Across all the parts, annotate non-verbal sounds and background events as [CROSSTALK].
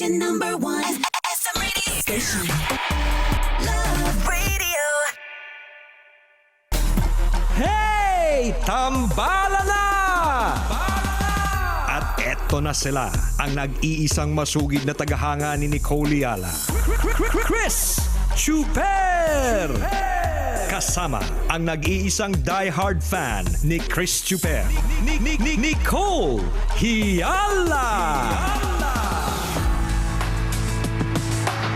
your number one. SM radio station. Love radio. Hey! Tambala na! At eto na sila, ang nag-iisang masugid na tagahanga ni Nicole Yala. Chris Chuper! Kasama ang nag-iisang die-hard fan ni Chris Chuper. Ni- ni- ni- Nicole Hiala!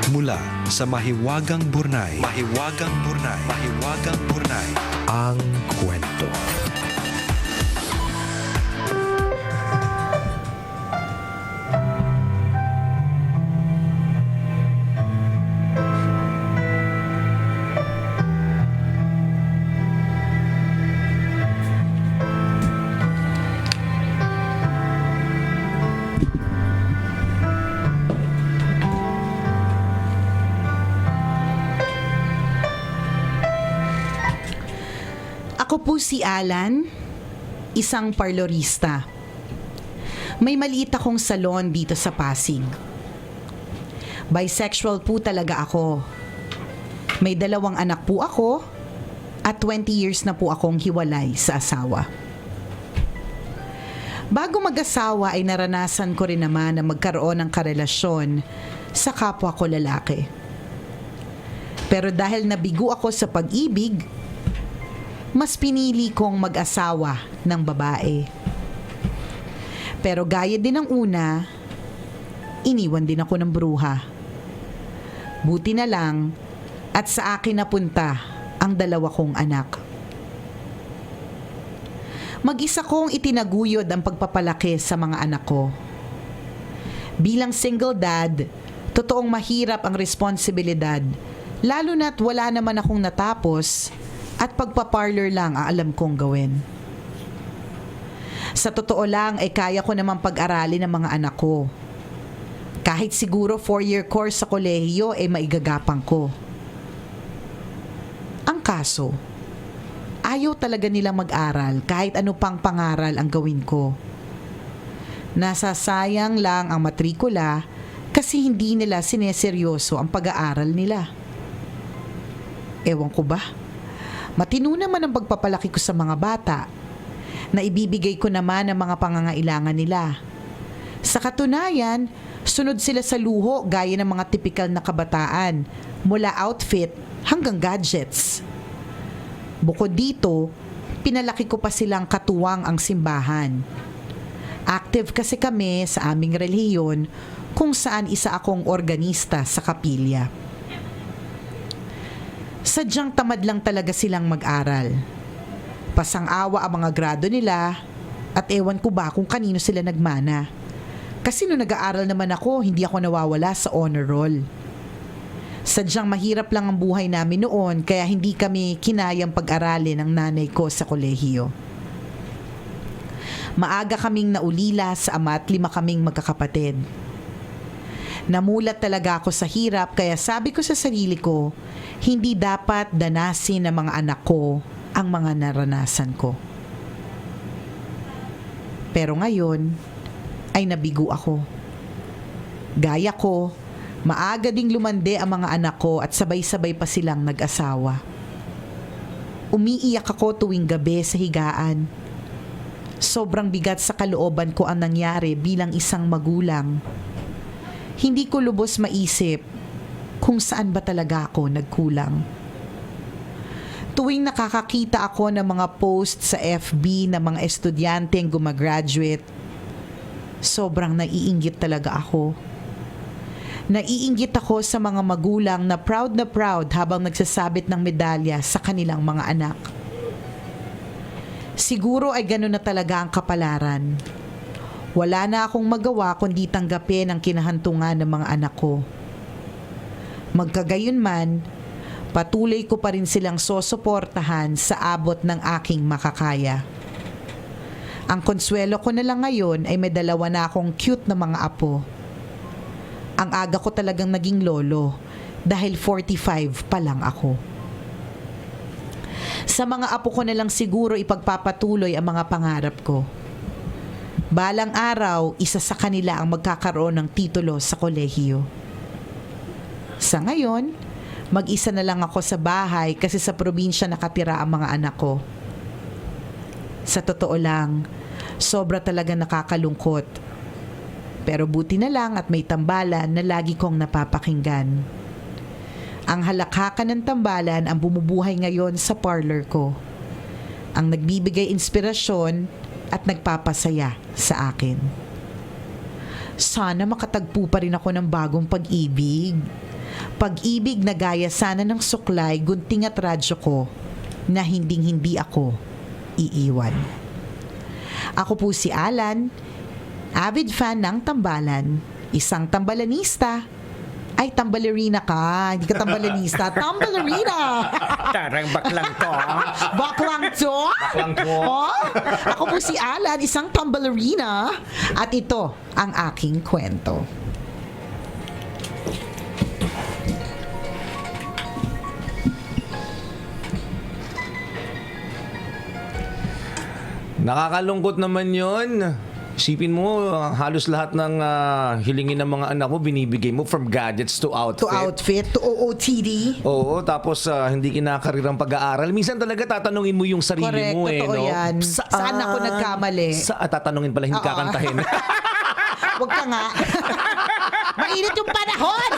Mula sa Mahiwagang Burnay. Mahiwagang Burnay. Mahiwagang Burnay. Ang kwento. Ako po si Alan, isang parlorista. May maliit akong salon dito sa Pasig. Bisexual po talaga ako. May dalawang anak po ako at 20 years na po akong hiwalay sa asawa. Bago mag-asawa ay naranasan ko rin naman na magkaroon ng karelasyon sa kapwa ko lalaki. Pero dahil nabigo ako sa pag-ibig, mas pinili kong mag-asawa ng babae. Pero gaya din ng una, iniwan din ako ng bruha. Buti na lang at sa akin napunta ang dalawa kong anak. Mag-isa kong itinaguyod ang pagpapalaki sa mga anak ko. Bilang single dad, totoong mahirap ang responsibilidad, lalo na't wala naman akong natapos at pagpaparlor lang ang alam kong gawin. Sa totoo lang ay kaya ko naman pag-aralin ng mga anak ko. Kahit siguro 4-year course sa kolehiyo ay maigagapang ko. Ang kaso, ayaw talaga nilang mag-aral kahit ano pang pangaral ang gawin ko. Nasasayang lang ang matrikula kasi hindi nila sineseryoso ang pag-aaral nila. Ewan ko ba? Matino naman ang pagpapalaki ko sa mga bata na ibibigay ko naman ang mga pangangailangan nila. Sa katunayan, sunod sila sa luho gaya ng mga tipikal na kabataan, mula outfit hanggang gadgets. Bukod dito, pinalaki ko pa silang katuwang ang simbahan. Active kasi kami sa aming relihiyon kung saan isa akong organista sa kapilya. Sadyang tamad lang talaga silang mag-aral. Pasang-awa ang mga grado nila at ewan ko ba kung kanino sila nagmana. Kasi nung nag-aaral naman ako, hindi ako nawawala sa honor roll. Sadyang mahirap lang ang buhay namin noon kaya hindi kami kinayang pag-aralin ng nanay ko sa kolehiyo. Maaga kaming naulila sa ama at lima kaming magkakapatid. Namulat talaga ako sa hirap kaya sabi ko sa sarili ko, hindi dapat danasin ng mga anak ko ang mga naranasan ko. Pero ngayon ay nabigo ako. Gaya ko, maaga ding lumande ang mga anak ko at sabay-sabay pa silang nag-asawa. Umiiyak ako tuwing gabi sa higaan. Sobrang bigat sa kalooban ko ang nangyari bilang isang magulang. Hindi ko lubos maisip kung saan ba talaga ako nagkulang. Tuwing nakakakita ako ng mga post sa FB ng mga estudyante ang gumagraduate, sobrang naiinggit talaga ako. Naiinggit ako sa mga magulang na proud na proud habang nagsasabit ng medalya sa kanilang mga anak. Siguro ay gano'n na talaga ang kapalaran. Wala na akong magawa kundi tanggapin ang kinahantungan ng mga anak ko. Magkagayon man, patuloy ko pa rin silang sosuportahan sa abot ng aking makakaya. Ang konsuelo ko na lang ngayon ay may dalawa na akong cute na mga apo. Ang aga ko talagang naging lolo dahil 45 pa lang ako. Sa mga apo ko na lang siguro ipagpapatuloy ang mga pangarap ko. Balang araw, isa sa kanila ang magkakaroon ng titulo sa kolehiyo. Sa ngayon, mag-isa na lang ako sa bahay kasi sa probinsya nakatira ang mga anak ko. Sa totoo lang, sobra talaga nakakalungkot. Pero buti na lang at may tambalan na lagi kong napapakinggan. Ang halakhakan ng tambalan ang bumubuhay ngayon sa parlor ko. Ang nagbibigay inspirasyon at nagpapasaya sa akin. Sana makatagpo pa rin ako ng bagong pag-ibig. Pag-ibig na gaya sana ng suklay, gunting at radyo ko na hinding-hindi ako iiwan. Ako po si Alan, avid fan ng tambalan, isang tambalanista. Ay, tambalerina ka. Hindi ka tambalanista. [LAUGHS] tambalerina! Tarang baklang to. ah. Baklang to? Baklang to. Oh? Ako po si Alan, isang tambalerina. At ito ang aking kwento. Nakakalungkot naman yon. Isipin mo, uh, halos lahat ng uh, hilingin ng mga anak mo, binibigay mo from gadgets to outfit. To outfit, to OOTD. Oo, tapos uh, hindi kinakarirang pag-aaral. Minsan talaga tatanungin mo yung sarili Correct, mo eh, totoo no? yan. Saan ako nagkamali? Sa, ah, tatanungin pala, hindi Oo. kakantahin. [LAUGHS] Huwag ka nga. [LAUGHS] Mainit yung panahon.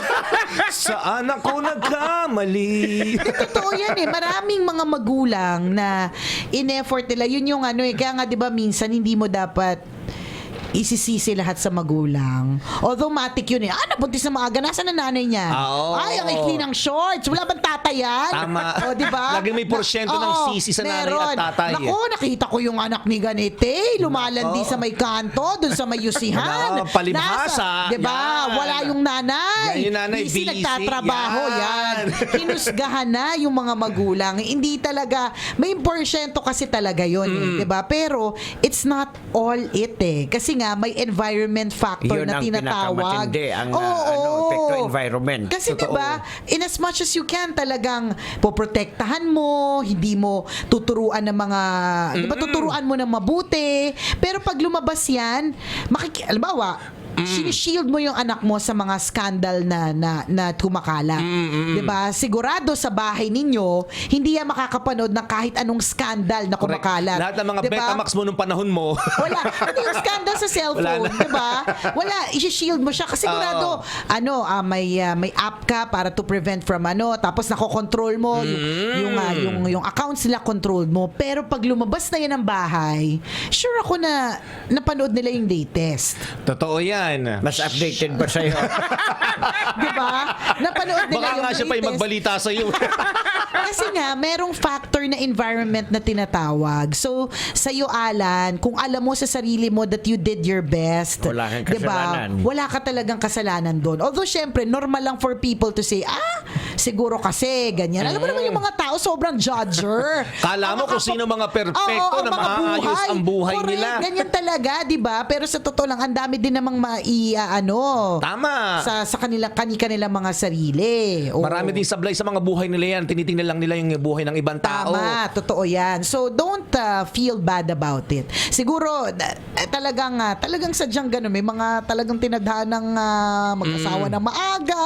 Saan ako nagkamali? Totoo yan eh. Maraming mga magulang na in-effort nila. Yun yung ano eh. Kaya nga di ba minsan hindi mo dapat isisisi lahat sa magulang. Although matik yun eh. Ah, nabuntis na maaga. Nasaan na nanay niya? Ah, oo. Ay, ang ikli ng shorts. Wala bang tatay yan? Tama. O, di ba? Laging may porsyento ng oo, sisi sa nanay meron. at tatay. Naku, nakita ko yung anak ni ganite. Lumalandi sa may kanto, dun sa may yusihan. Nako, palibhasa. Nasa, di ba? Yan. Wala yung nanay. Yan yung nanay, busy. nagtatrabaho. Yan. Yan. Hinusgahan na yung mga magulang. Hindi talaga, may porsyento kasi talaga yun, eh, 'di ba? Pero it's not all it eh. Kasi nga may environment factor Yun na ang tinatawag. pinakamatindi, ang, ah, ano, epekto environment. Kasi 'di Totoo. ba, in as much as you can talagang poprotektahan mo, hindi mo tuturuan ng mga, 'di ba tuturuan mo ng mabuti. Pero pag lumabas 'yan, makiki halimbawa, sinishield mo yung anak mo sa mga scandal na na, na kumakalat. 'Di ba? Sigurado sa bahay ninyo, hindi yan makakapanood ng kahit anong scandal na Correct. kumakalat. Lahat ng mga 'Di ba? Betamax mo nung panahon mo. [LAUGHS] Wala. Hindi yung scandal sa cellphone. 'di ba? Wala, i-shield mo siya kasi sigurado ano, ah, may ah, may app ka para to prevent from ano, tapos nako-control mo yung yung, ah, yung yung accounts nila controlled mo. Pero pag lumabas na 'yan ng bahay, sure ako na napanood nila yung latest. Totoo yan. Mas updated ba sa'yo? [LAUGHS] 'Di ba? Napanood nila Baka yung nga siya pa yung latest. magbalita sa'yo. [LAUGHS] Kasi nga, merong factor na environment na tinatawag. So, sa'yo, Alan, kung alam mo sa sarili mo that you did your best, Wala kang di ba? kasalanan. Wala ka talagang kasalanan doon. Although, syempre, normal lang for people to say, ah, siguro kasi, ganyan. Alam mo naman yung mga tao, sobrang judger. [LAUGHS] Kala mo kung sino mga perpekto Oo, ang na mga maaayos ang buhay Correct, nila. ganyan talaga, di ba? Pero sa totoo lang, ang dami din namang ah, ano, Tama. sa, sa kanila, kani-kanila mga sarili. Oo. Marami din sablay sa mga buhay nila yan. Tinitingnan lang nila yung buhay ng ibang tao. Tama, totoo 'yan. So don't uh, feel bad about it. Siguro na- eh, talagang uh, talagang sadyang ganun may mga talagang tinadhana ng uh, mag-asawa Mm. na maaga,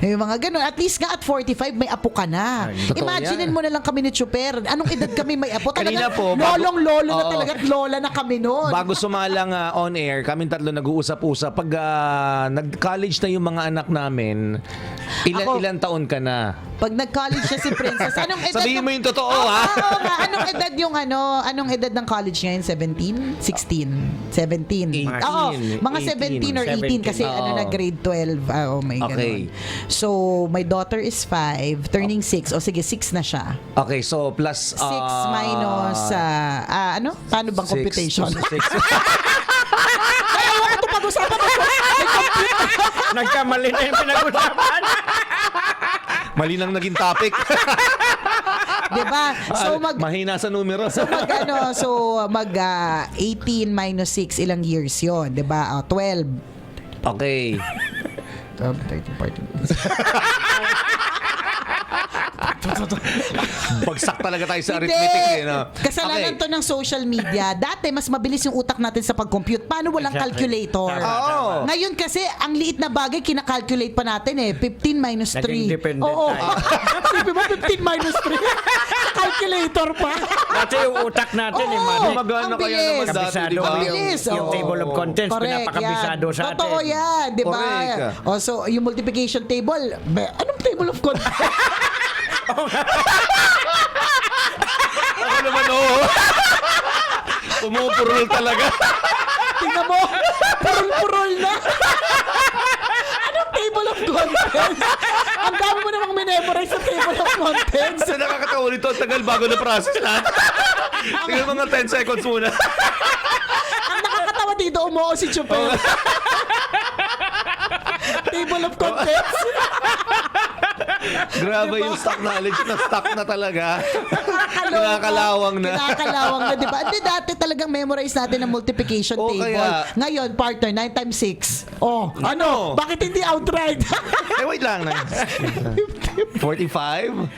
may mga ganun. At least nga at 45 may apo ka na. Totoo Imaginein yan. mo na lang kami ni Chuper. Anong edad kami may apo? [LAUGHS] Kanina Talagang po, bago- lolong lolo na Oo. talaga at lola na kami noon. Bago sumalang ah, on air, kaming tatlo nag-uusap-usap sa pag uh, nag-college na yung mga anak namin, ilan, Ako, ilan taon ka na? Pag nag-college siya si Princess, anong edad? Sabihin mo yung totoo, oh, ha? Oo, oh. Anong edad yung ano? Anong edad ng college ngayon? 17? 16? 17? 18. Oo, mga 17 or 18 kasi oh. ano na grade 12. Ah, oh, my God. Okay. So, my daughter is 5, turning 6. Oh. O sige, 6 na siya. Okay, so plus... 6 uh, ah, minus... Uh, uh, ano? Paano bang computation? [LAUGHS] 6. [LAUGHS] ito pag-usapan. [LAUGHS] Nagkamali na yung pinag-usapan. Mali nang naging topic. [LAUGHS] diba? So, mag, Mahina sa numero. mag ano, so mag ah, 18 minus 6 ilang years 'yon, 'di ba? Ah, 12. okay. 12, 13, 14. [LAUGHS] Bagsak talaga tayo sa Hindi. arithmetic eh. No? Kasalanan Okay. to ng social media. Dati, mas mabilis yung utak natin sa pag-compute. Paano walang Exactly. calculator? Oo. Ngayon kasi, ang liit na bagay, kinakalculate pa natin eh. 15 minus 3. Naging dependent Oo. tayo. [LAUGHS] Sabi mo, 15 minus 3. [LAUGHS] calculator pa. Dati yung utak natin, eh, Oo. Mano. Magana Ang kaya bilis. naman dati, Kabisado di ba? Ang yung, bilis, yung oo. table of contents, pinapakabisado yan. sa atin. Totoo yan, di ba? Correct. O, so, yung multiplication table, anong table of contents? Ako naman, oo. Pumupurol talaga. Tingnan mo, purol-purol na. Anong table of contents? Ang dami mo namang minemorize sa table of contents. Sa nakakatawa nito, ang tagal bago na process lahat. Tingnan mga 10 seconds muna. Ang nakakatawa dito, umuo si Chupel. table of contents. Grabe yung stock knowledge na stock na talaga. Nakakaloka. Kinakalawang na. Kinakalawang na, di ba? Hindi, dati talagang memorize natin ang multiplication O, table. kaya- Ngayon, partner, 9 times 6. Oh, ano? Ano? Bakit hindi outright? [LAUGHS] Eh, wait lang. [LAUGHS] 45?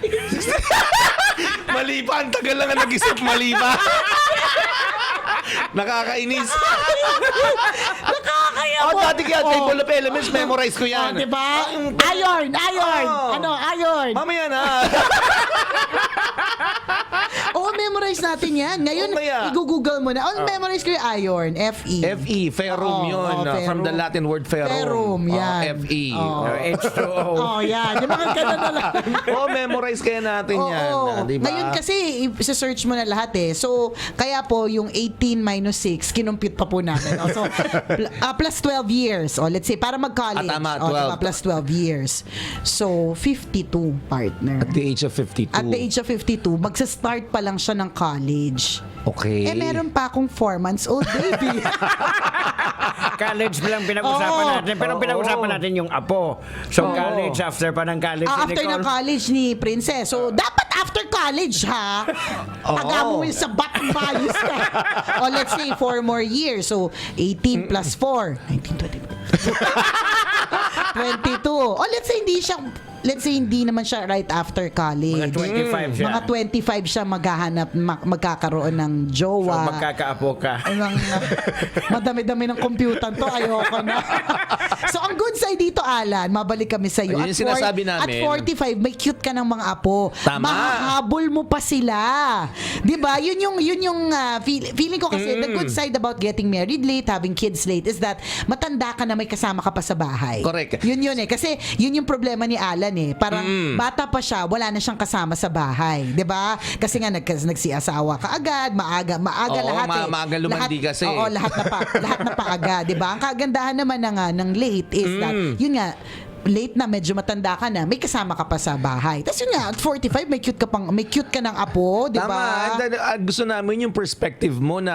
[LAUGHS] Mali pa. Ang tagal lang ang nag-isip. Mali pa. Nakakainis. [LAUGHS] Nakakaya Oh, mo. dati kaya Oh. table of elements, memorize ko Oh, yan. di ba? Iron, iron. Oh. Ano, iron. Mamaya na. [LAUGHS] Oo, memorize natin yan. Ngayon, Oo, kaya. i-google mo na. Oh, memorize ko yung iron. F-E. FE, ferrum Oo, yun. oo, uh, from the ferrum. Latin word ferrum. Ferrum, Oh, yan. FE. Oo. Uh, H2O. Oh, yan. Yung mga ganun na lang. [LAUGHS] Oh, memorize kaya natin Oo. yan. ah, di ba? Ngayon kasi, i-search mo na lahat eh. So, kaya po, yung 18 minus 6, kinumpute pa po namin. Oh, so, [LAUGHS] pl- ah, plus 12 years. O, let's say, para mag-college. Ah, tama, O, 12. plus 12 years. So, 52, partner. At the age of 52. At the age of 52, magsa-start pa lang siya ng college. Okay. Eh, meron pa akong 4 months old baby. [LAUGHS] College lang pinag-usapan Oo. natin. Pero Oo. pinag-usapan natin yung apo. So, Oo. college, after pa ng college. Ah, si after ng Nicole. college ni Princess. So, dapat after college, ha? Taga mo yung sa bat values ka. [LAUGHS] o, let's say, 4 more years. So, 18 plus 4. 19, 20. 22. O, let's say, hindi siya, let's say, hindi naman siya right after college. Mga 25 siya. Mga 25 siya maghahanap, ma- magkakaroon ng So, jowa. magkakaapo ka. Ang madami-dami ng computer to, ayoko na. [LAUGHS] so, ang good side dito, Alan, mabalik kami sa iyo. Yun yung sinasabi At namin. 45, may cute ka ng mga apo. Tama. Mahahabol mo pa sila. 'Di ba? Yun yung yun yung ah, feel- feeling ko kasi the Mm. good side about getting married late, having kids late is that matanda ka na may kasama ka pa sa bahay. Correct. Yun yun eh kasi yun yung problema ni Alan eh. Parang Mm. bata pa siya, wala na siyang kasama sa bahay, 'di ba? Kasi nga nag nagsiasawa ka agad, maaga maaga Oo, lahat ma- eh. maaga lumandi lahat, kasi. Oo, lahat na pa lahat na paaga, 'di ba? Ang kagandahan naman ng ah, ng late is that Mm. yun nga late na medyo matanda ka na, may kasama ka pa sa bahay. Tapos yun nga, at 45 may cute ka pang may cute ka ng apo, 'di Tama. ba? And then, uh, gusto namin yung perspective mo na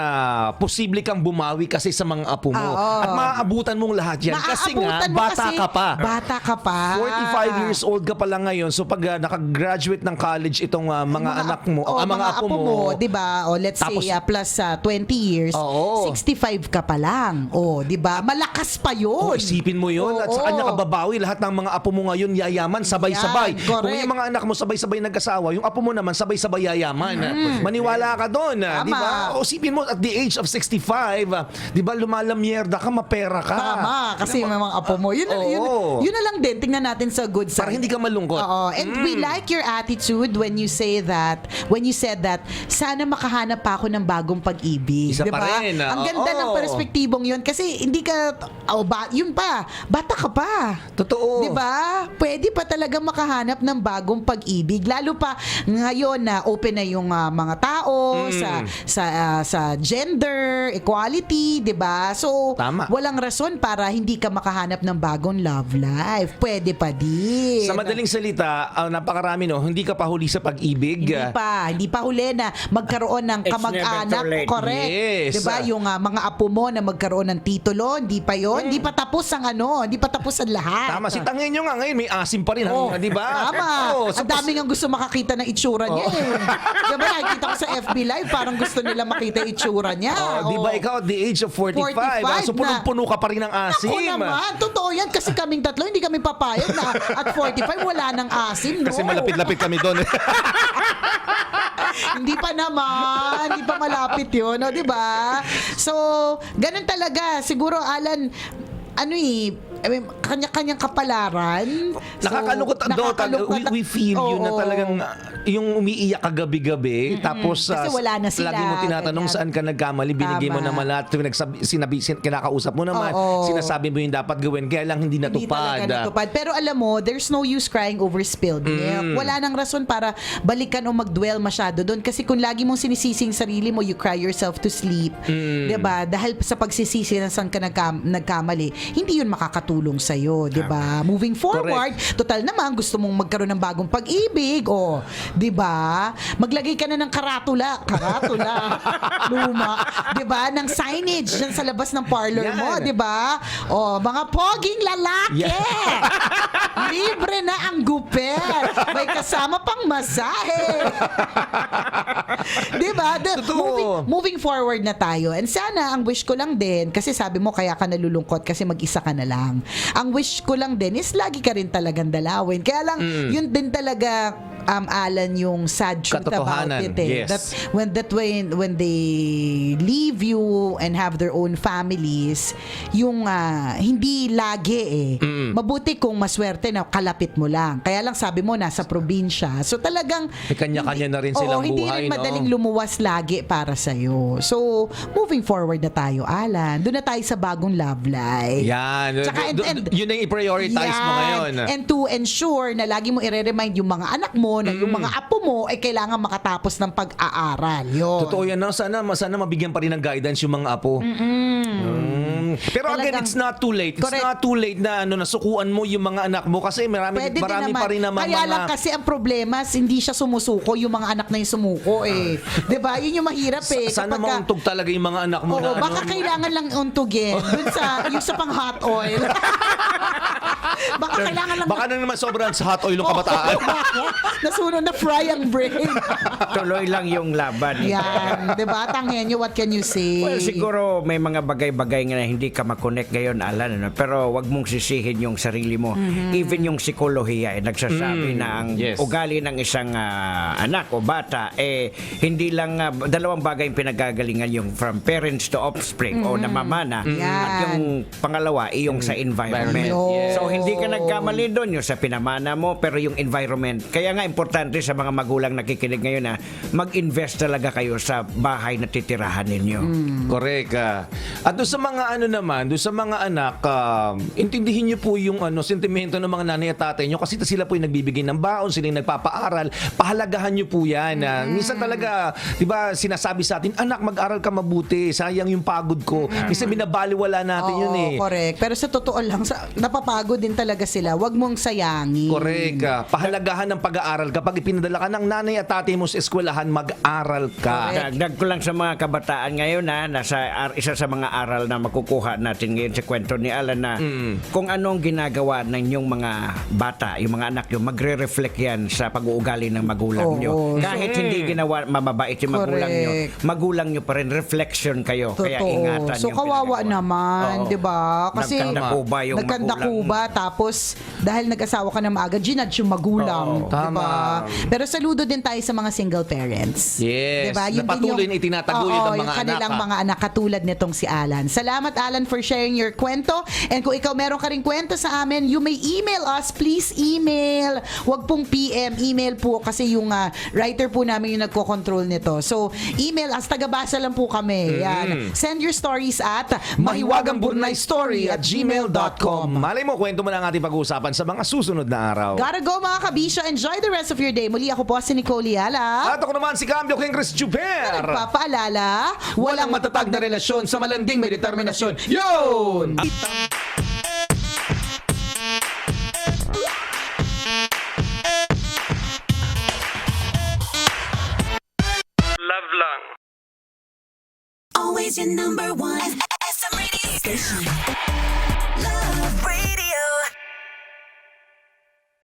posible kang bumawi kasi sa mga apo mo. Ah, oo. At maaabutan mong lahat yan. Kasi nga, Maaabutan mo bata kasi ka pa. Bata ka pa. 45 years old ka pa lang ngayon. So pag uh, nakagraduate ng college itong uh, mga, anak mo, oh, ah, mga, apo mo, 'di ba? O let's Tapos- say ah, plus ah, 20 years, Oo. 65 ka pa lang. O, 'di ba? Malakas pa 'yun. Oh, isipin mo yun. At Oo. kanya kababawi, lahat ng mga apo mo ngayon yayaman, sabay-sabay. Yan, Kung yung mga anak mo sabay-sabay nag-asawa, yung apo mo naman sabay-sabay yayaman. Maniwala ka doon. ah, Mm. Di ba? O isipin mo, at the age of 65, ah, di ba, lumalamyerda ka, mapera ka. Tama, kasi may mga apo mo. Yun, na- yun, Oo. yun na lang din, tingnan natin sa good side. Para hindi ka malungkot. Oo. And we like your attitude when you say that, when you said that, sana makahanap pa ako ng bagong pag-ibig. Isa Di pa ba? rin, ah. Ang ganda Oo. ng perspektibong yun. Kasi hindi ka, oh, ba, yun pa, bata ka pa. Totoo. Di ba? Pwede pa talaga makahanap ng bagong pag-ibig. Lalo pa ngayon na open na yung ah, mga tao Mm. sa sa ah, sa gender equality, 'di ba? So Tama. walang rason para hindi ka makahanap ng bagong love life. Pwede pa din. Sa madaling salita, ah, napakarami no, hindi ka pa huli sa pag-ibig. hindi pa, hindi pa huli na magkaroon ng It's kamag-anak, never too late. correct? Yes. 'Di ba? Yung ah, mga apo mo na magkaroon ng titulo, hindi pa 'yon, hindi pa tapos ang ano, hindi pa tapos ang lahat. Tama, si Tangin nyo nga ngayon, may asim pa rin, Oh, ang- di ba? Tama. Oo, so ang dami nga gusto makakita ng itsura niya Oh. eh. Diba nakikita ko sa FB Live, parang gusto nila makita itsura niya. Oh, di ba Oo. ikaw at the age of 45, 45 ah, so punong-puno ka pa rin ng asim. Ako naman, totoo yan kasi kaming tatlo, hindi kami papayag na at 45 wala nang asim, no? Kasi malapit-lapit kami doon. [LAUGHS] hindi pa naman, hindi pa malapit 'yun, no, 'di ba? So, ganun talaga. Siguro Alan ano eh, I mean, kanya-kanyang kapalaran. So, Nakakalungkot do, nakakalungkot we, we feel you na Oo. talagang uh, yung umiiyak ka gabi-gabi tapos Kasi uh, wala na sila, lagi mo tinatanong ganyan. saan ka nagkamali binigay mo Tama. naman lahat pinagsabi, sinabi, sin, kinakausap mo naman Oo. sinasabi mo yung dapat gawin kaya lang hindi Hindi natupad talaga natupad. Pero alam mo, there's no use crying over spilled milk. Wala nang rason para balikan o mag-dwell masyado doon. Kasi kung lagi mong sinisising sarili mo, you cry yourself to sleep. 'Di ba Dahil sa pagsisisi na saan ka nagkam- nagkamali, hindi yun makakatulong sa'yo. 'di ba Moving forward, total naman, gusto mong magkaroon ng bagong pag-ibig. O, 'di ba Maglagay ka na ng karatula. Karatula. [LAUGHS] Luma. 'di ba Ng signage dyan sa labas ng parlor mo. Yan. 'di ba O, mga poging lalaki. [LAUGHS] Libre na ang gupit. May kasama pang masahe. [LAUGHS] 'Di ba? The- Totoo. Moving, moving forward na tayo. And sana ang wish ko lang din kasi sabi mo kaya ka nalulungkot kasi mag-isa ka na lang. Ang wish ko lang din is lagi ka rin talagang dalawin. Kaya lang Mm. yun din talaga um Alan yung sad truth about Katotohanan, it eh. yes. That when that when when they leave you and have their own families, yung ah, hindi lagi eh. Mabuti kung maswerte na kalapit mo lang. Kaya lang sabi mo nasa probinsya. So talagang May kanya-kanya na rin Oo, silang hindi buhay, rin no? madaling lumuwas lagi para sa So, moving forward na tayo, Alan. Doon na tayo sa bagong love life. yan Tsaka and- and- yun ang i-prioritize mo Yan. ngayon And to ensure na lagi mo i-remind yung mga anak mo na yung mga apo mo ay kailangan makatapos ng pag-aaral. Yun. Totoo yan, no? Sana, sana mabigyan pa rin ng guidance yung mga apo. Mm. Pero again, Talagang- it's not too late. It's Correct. not too late na ano, nasukuan mo yung mga anak mo kasi marami, Pwede din marami naman. pa rin naman Kaya mga... lang kasi ang problema, hindi siya sumusuko, yung mga anak na yung sumuko eh. 'Di ba Yun yung mahirap eh. Sa- Sana Kapagka- mauntog talaga yung mga anak mo Oo, na baka ano, kailangan lang untugin dun sa yung sa pang hot oil. [LAUGHS] baka kailangan lang Baka na naman sobrang sa hot oil ng kabataan. [LAUGHS] Nasunod na fry ang brain. [LAUGHS] Tuloy lang yung laban. eh. Yan, 'di ba? Tanghenyo, what can you say? Well, siguro may mga bagay-bagay nga na hindi ka makonect ngayon, Alan. Ano? Pero wag mong sisihin yung sarili mo. Mm-hmm. Even yung psikolohiya, eh, nagsasabi na ang yes. ugali ng isang ah, anak o bata, eh, hindi lang, ah, dalawang bagay yung pinagagalingan yung from parents to offspring o namamana. Mm-hmm. At yung pangalawa, yung sa environment. Environment, yes. So, hindi ka nagkamali doon yung sa pinamana mo, pero yung environment. Kaya nga, importante sa mga magulang nakikinig ngayon na mag-invest talaga kayo sa bahay na titirahan ninyo. Correct. ah. At doon sa mga ano naman, doon sa mga anak, um, intindihin niyo po yung ano, sentimento ng mga nanay at tatay niyo kasi sila po yung nagbibigay ng baon, sila yung nagpapaaral. Pahalagahan niyo po yan. ah. Minsan talaga, di ba, sinasabi sa atin, anak, mag-aral ka mabuti. Sayang yung pagod ko. Minsan binabaliwala natin yun eh. correct. Pero sa totoo lang, sa, napapagod din talaga sila. Huwag mong sayangin. Correct. ah. Pahalagahan ng pag-aaral. Kapag ipinadala ka ng nanay at tatay mo sa eskwelahan, mag-aral ka. Dagdag ko lang sa mga kabataan ngayon na nasa ar- isa sa mga aral na makukuha natin ngayon sa kwento ni Alan na kung anong ginagawa ng inyong mga bata, yung mga anak nyo, magre-reflect yan sa pag-uugali ng magulang Oo. nyo. Kahit hindi ginawa mababait yung magulang nyo, Correct. magulang nyo pa rin, reflection kayo. Kaya Totoo. ingatan So yung kawawa pinagawa. naman, Oo. 'di ba? Kasi Nagkandakuba yung nagkandakuba, tapos dahil nag-asawa ka na maaga, ginudge yung magulang, Oo. 'di ba? Pero saludo din tayo sa mga single parents. Yes, 'Di ba? na patuloy na itinataguyod ang mga yung kanilang anak, ha? mga anak katulad nitong si Alan. Salamat Alan for sharing your kwento. And kung ikaw meron ka ring kwento sa amin, you may email us. Please email. Huwag pong PM, email po kasi yung ah, writer po namin yung nagko-control nito. So, email us. Tagabasa lang po kami. Yan. Send your stories at mahiwagangburnaystory at gmail.com. Malay mo, kwento mo na ang ating pag-uusapan sa mga susunod na araw. Gotta go mga kabisyo. Enjoy the rest of your day. Muli ako po si Nicole Yala. At ako naman si Cambio King Chris Chuper. Nagpapaalala, walang matatag na relasyon sa malanding may determinasyon. Yun! Always your number one. SM Radio Station.